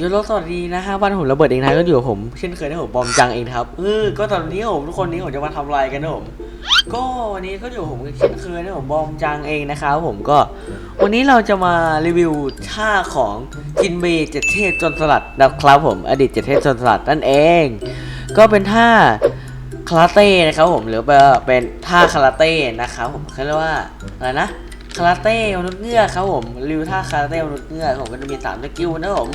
โยโรสวัสดีนะฮะวันผมระเบิดเองนะก็อยู่กับผม เช่นเคยนะผมบอมจังเองครับเออก็ตอนนี้ผมทุกคนนี้ผมจะมาทำไรกันนะผมก็วันนี้ก็อยู่กับผมเช่นเคยนะผมบอมจังเองนะครับผมก็วันนี้เราจะมารีวิวท่าของกินเบยเจ็ดเทพจนสลัดนะครับผม อดีตเจ็ดเทพจนสลัดนั่นเอง ก็เป็นท่าคาราเต้นะครับผมหรือว่าเป็นท่าคาราเต้นะครับผมเขาเรียกว่าอะไรนะคาราเต้มนุษย์เงือกครับผมรีวิวท่าคาราเต้มนุษย์เงือกผมก็จะมีสามสกิลนะผม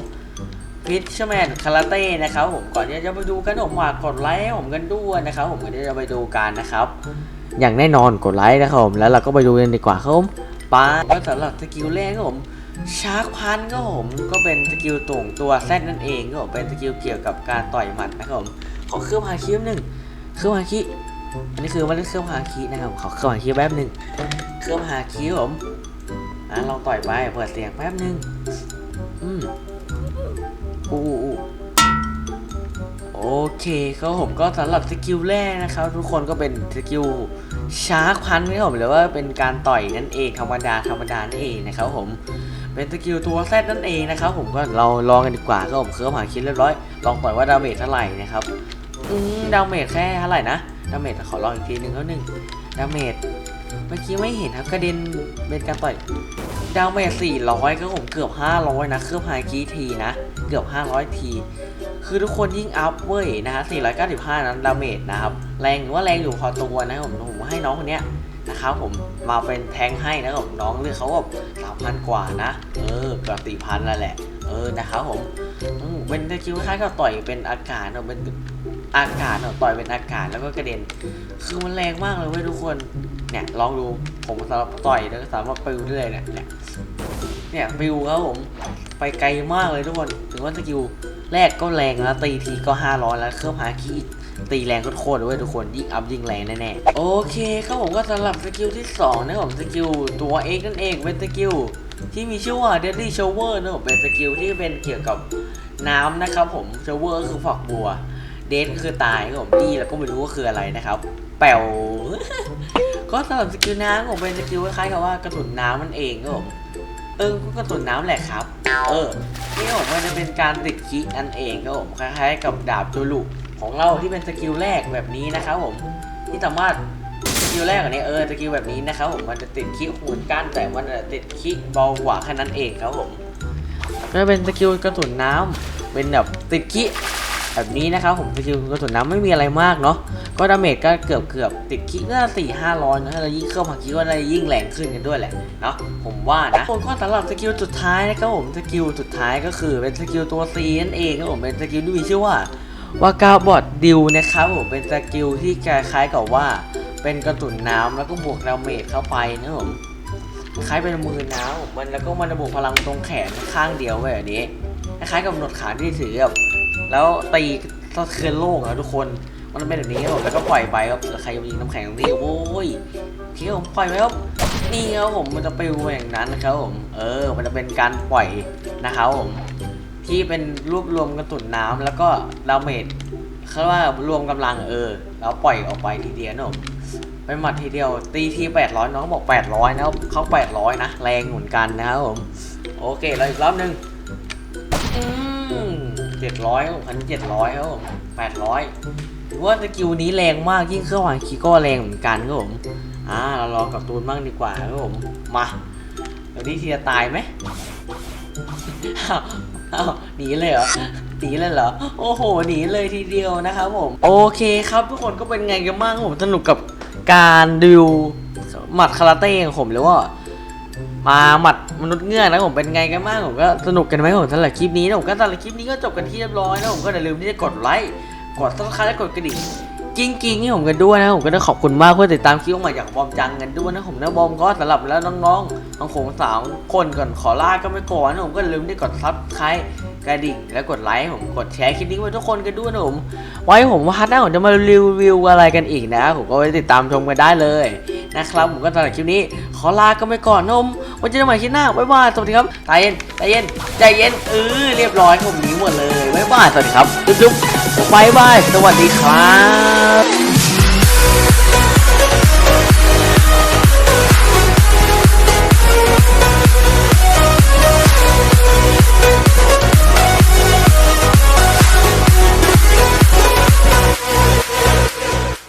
พิชแมนคาราเต้นะครับผมก่อนที่จะไปดูกันผมฝากกดไลค์ผมกันด้วยนะครับผมก่อนที่จะไปดูกันนะครับ อย่างแน่นอนกดไลค์นะครับผมแล้วเราก็ไปดูกันดีกว่าครับผมปาก็สำหรับสกิลแรกครับผมชาร์กพันก็ผมก็เป็นสกิลตรงตัวแซดนั่นเองก็ผมเป็นสกิลเกี่ยวกับการต่อยหมัดนะครับผมขอเครื่องฮาคิแป๊บหนึ่งเครื่องฮาคิอันนี้คือมันเครื่องฮาคินะครับผมขอเครื่องฮาคิแป๊บหนึ่งเครื่องฮาคิครับผมอะลองต่อยไปเปิดเสียงแป๊บหนึ่งอืม อู้อู้โอเคครับผมก็สำหรับสกิลแรกนะครับ ทุกคนก็เป็นสกิลชาร์คพันนะครับผมหรือว่าเป็นการต่อยนั่นเองธรรมดาธรรมดานั่นเองนะครับผมเป็นสกิลตัวแซดนั่นเองนะครับผมก็เราลองกันดีกว่าครับผมเครื่องหาคิดเรียบร้อยลองปล่อยว่าดาเมจเท่าไหร่นะครับอืมดาเมจแค่เท่าไหร่นะดาเมจขอลองอีกทีหนึ่งแล้วหนึ่งดาเมจเมื่อกี้ไม่เห็นครับกระเด็นเป็นการต่อย ดาวเมจ400 ก็ผมเกือบ 500 นะ เครื่องพายกีทีนะ เกือบ 500 ที คือทุกคนยิ่งอัพเว้ยนะฮะ495 นั้นดาเมจนะครับ แรงว่าแรงอยู่พอตัวนะผมผมให้น้องคนเนี้ย นะครับผมมาเป็นแทงให้นะครับน้องเลือกเขาแบบ3,000กว่านะ เออเกือบ4,000แล้วแหละ เออนะครับผมเป็นสกิลคล้ายกับต่อยเป็นอากาศเนอะเป็นอากาศเนอะต่อยเป็นอากาศแล้วก็กระเด็น คือมันแรงมากเลยเว้ยทุกคน เนี่ยลองดูผมสำหรับต่อยแล้วก็สามารถปิวได้เลยเนี่ยเนี่ยเนี่ยปิวครับผมไปไกลมากเลยทุกคน ถึงว่าสกิลแรกก็แรงแล้วตีทีก็500แล้วเครื่องหาคี ตีแรงโคตรๆเลยทุกคนยิ่งอัพยิ่งแรงแน่ๆโอเคครับผมก็สำหรับสกิลที่2นะครับผมสกิลตัว X นั่นเองเป็นสกิลที่มีชื่อว่า Deadly Shower นะผมเป็นสกิลที่เป็นเกี่ยวกับน้ำนะครับผม Shower คือฝักบัว เดทก็คือตายครับผมดีแล้วก็ไม่รู้ว่าคืออะไรนะครับแป๋วก็สำหรับสกิลน้ำผมเป็นสกิลคล้ายๆกับว่ากระสุนน้ำมันเองครับผมเออก็กระสุนน้ำแหละครับ เออนี่ผมมันจะเป็นการติดคิกนั่นเองครับผมคล้ายๆกับดาบโจลุ ของเราที่เป็นสกิลแรกแบบนี้นะครับผมที่สามารถสกิลแรกอันนี้เออสกิลแบบนี้นะครับผมมันจะติดคิกหูนก้านแต่มันจะติดคิกเบากว่าแค่นั้นเองครับผมก็เป็นสกิลกระสุนน้ำเป็นแบบติดคิกแบบนี้นะครับผมสกิลกระสุนน้ำไม่มีอะไรมากเนาะก็ดาเมจก็เกือบเกือบติดคิกก็สี่ห้าร้อยนะถ้าเรายิ่งเครื่องผักคิกก็ได้ยิ่งแรงขึ้นกันด้วยแหละเนาะผมว่านะคนก็สำหรับสกิลสุดท้ายนะครับผมสกิลสุดท้ายก็คือเป็นสกิลตัว C นั่นเองครับผมเป็นสกิลที่มีชื่อว่า ว่ากาบอดดิวนะครับผมเป็นสกิลที่คล้ายๆกับว่า เป็นกระสุนน้ำแล้วก็บวกดาเมจเข้าไปนะผมคล้ายเป็นมือน้ำมันแล้วก็มันจะบวกพลังตรงแขนข้างเดียวไว้แบบนี้คล้ายๆกับหนวดขาที่ถือแบบแล้วตีสะเทือนโลกอะทุกคนมันเป็นแบบนี้ครับผมแล้วก็ปล่อยไปครับใครจะยิงน้ำแข็งตรงนี้โอ้ยโอเคผมปล่อยไปครับนี่ครับผมมันจะไปรูอย่างนั้นนะครับผมเออ มันจะเป็นการปล่อยนะครับผม ที่เป็นรวบรวมกระสุนน้ำแล้วก็ดาเมจเขาว่ารวมกำลังเออ แล้วปล่อยออกไปทีเดียวนะผมเป็นหมัดทีเดียว ตีที800 น้องบอก 800 นะครับเขา800 นะ แรงเหมือนกันนะครับผม โอเคเราอีกรอบหนึงเจ็ดร้อยพันเจ็ดร้อยครับผมแปดร้อยว่าสกิลนี้แรงมากยิ่งเครื่องหวานคีก็แรงเหมือนกันครับผม อ่า เราลองกับตูนบ้างดีกว่าครับผม มาเดี๋ยวนี้ทีจะตายไหม อ้าวอ้าหนีเลยเหรอหนีเลยเหรอ โอ้โหหนีเลยทีเดียวนะครับผม โอเคครับทุกคนก็เป็นไงกันบ้างผมสนุกกับการดูหมัดคาราเต้ของผมหรือว่ามาหมัดมนุษย์เงือกนะผมเป็นไงกันบ้างผมก็สนุกกันไหมผมสำหรับคลิปนี้นะผมก็สำหรับคลิปนี้ก็จบกันที่เรียบร้อยนะผมก็อย่าลืมที่จะกดไลค์กดซับสไครต์และกดกระดิ่งกิ้งกิ้งให้ผมกันด้วยนะผมก็ต้องขอบคุณมากเพื่อติดตามคลิปใหม่จากบอมจังกันด้วยนะผมนะบอมก็สำหรับแล้วน้องๆ ทั้งผมสาวคนก่อนขอลาก็ไม่ก่อนนะผมก็ลืมที่กดซับสไครต์กระดิ่งและกดไลค์ผมกดแชร์คลิปนี้ไว้ทุกคนกันด้วยนะผมไว้ผมว่าหน้าผมจะมารีวิวอะไรกันอีกนะ ผมก็ไว้ติดตามชมกันได้เลยนะครับผมก็สำหรับคลิปนี้ ขอลาก็ไปก่อนนมไว้เจอกันใหม่คลิปหน้าบ๊ายบายสวัสดีครับใจเย็นใจเย็นใจเย็นเออเรียบร้อยผมหนีหมดเลยบ๊ายบายสวัสดีครับจุ๊บๆบ๊ายบายสวัสดีครับ